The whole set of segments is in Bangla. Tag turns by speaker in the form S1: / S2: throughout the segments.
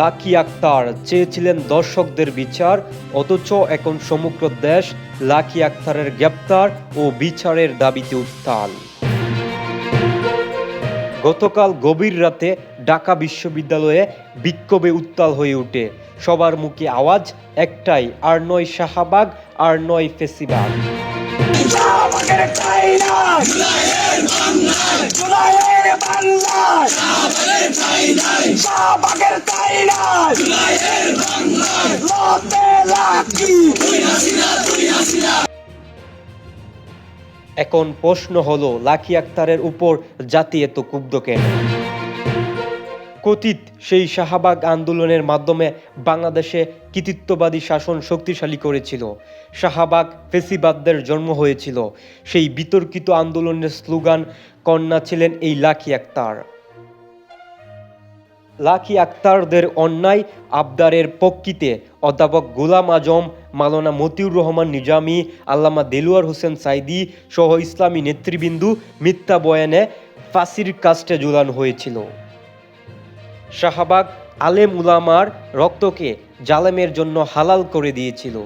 S1: লাকি আক্তার চেয়েছিলেন দর্শকদের বিচার, অথচ এখন সমগ্র দেশ লাকি আক্তারের গ্রেপ্তার ও বিচারের দাবিতে উত্তাল। গতকাল গভীর রাতে ঢাকা বিশ্ববিদ্যালয়ে বিক্ষোভে উত্তাল হয়ে উঠে সবার মুখে আওয়াজ একটাই, আর নয় শাহাবাগ, আর নয় ফেসিবাগ। এখন প্রশ্ন হলো লাকি আক্তারের উপর জাতি এত ক্ষুব্ধ কেন? কথিত সেই শাহবাগ আন্দোলনের মাধ্যমে বাংলাদেশে কৃতিত্ববাদী শাসন শক্তিশালী করেছিল। শাহবাগ ফেসিবাদদের জন্ম হয়েছিল। সেই বিতর্কিত আন্দোলনের স্লোগান, কন্যা ছিলেন এই লাকি আক্তার লাকি আক্তারদের অন্যায় আবদারের পক্ষিতে অধ্যাপক গোলাম আজম মালানা মতিউর রহমান নিজামী, আল্লামা দেলুয়ার হোসেন সাইদি সহ ইসলামী নেতৃবৃন্দু মিথ্যা বয়ানে ফাঁসির কাস্টে ঝুলানো হয়েছিল। শাহবাগ আলেম উলামার রক্তকে জালেমের জন্য হালাল করে দিয়েছিল।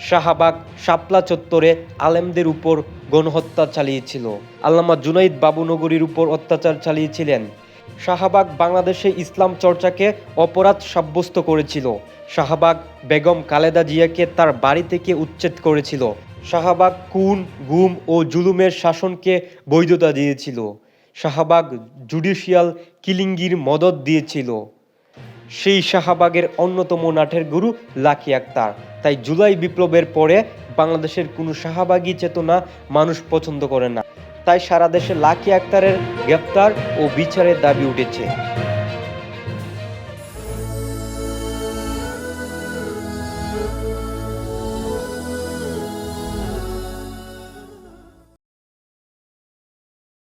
S1: শাহবাগ শাপলা চত্বরে আলেমদের উপর গণহত্যা চালিয়েছিল। আল্লামা জুনাইদ বাবুনগরীর উপর অত্যাচার চালিয়েছিলেন। শাহবাগ বাংলাদেশে ইসলাম চর্চাকে অপরাধ সাব্যস্ত করেছিল। শাহবাগ বেগম কালেদা জিয়াকে তার বাড়ি থেকে উচ্ছেদ করেছিল। শাহবাগ কুন গুম ও জুলুমের শাসনকে বৈধতা দিয়েছিল। শাহবাগ জুডিশিয়াল কিলিঙ্গির মদত দিয়েছিল। সেই শাহবাগের অন্যতম নাটের গুরু লাকি আক্তার। তাই জুলাই বিপ্লবের পরে বাংলাদেশের কোনো শাহবাগী চেতনা মানুষ পছন্দ করে না। তাই সারা দেশে লাকি আক্তারের গ্রেপ্তার ও বিচারের দাবি উঠেছে।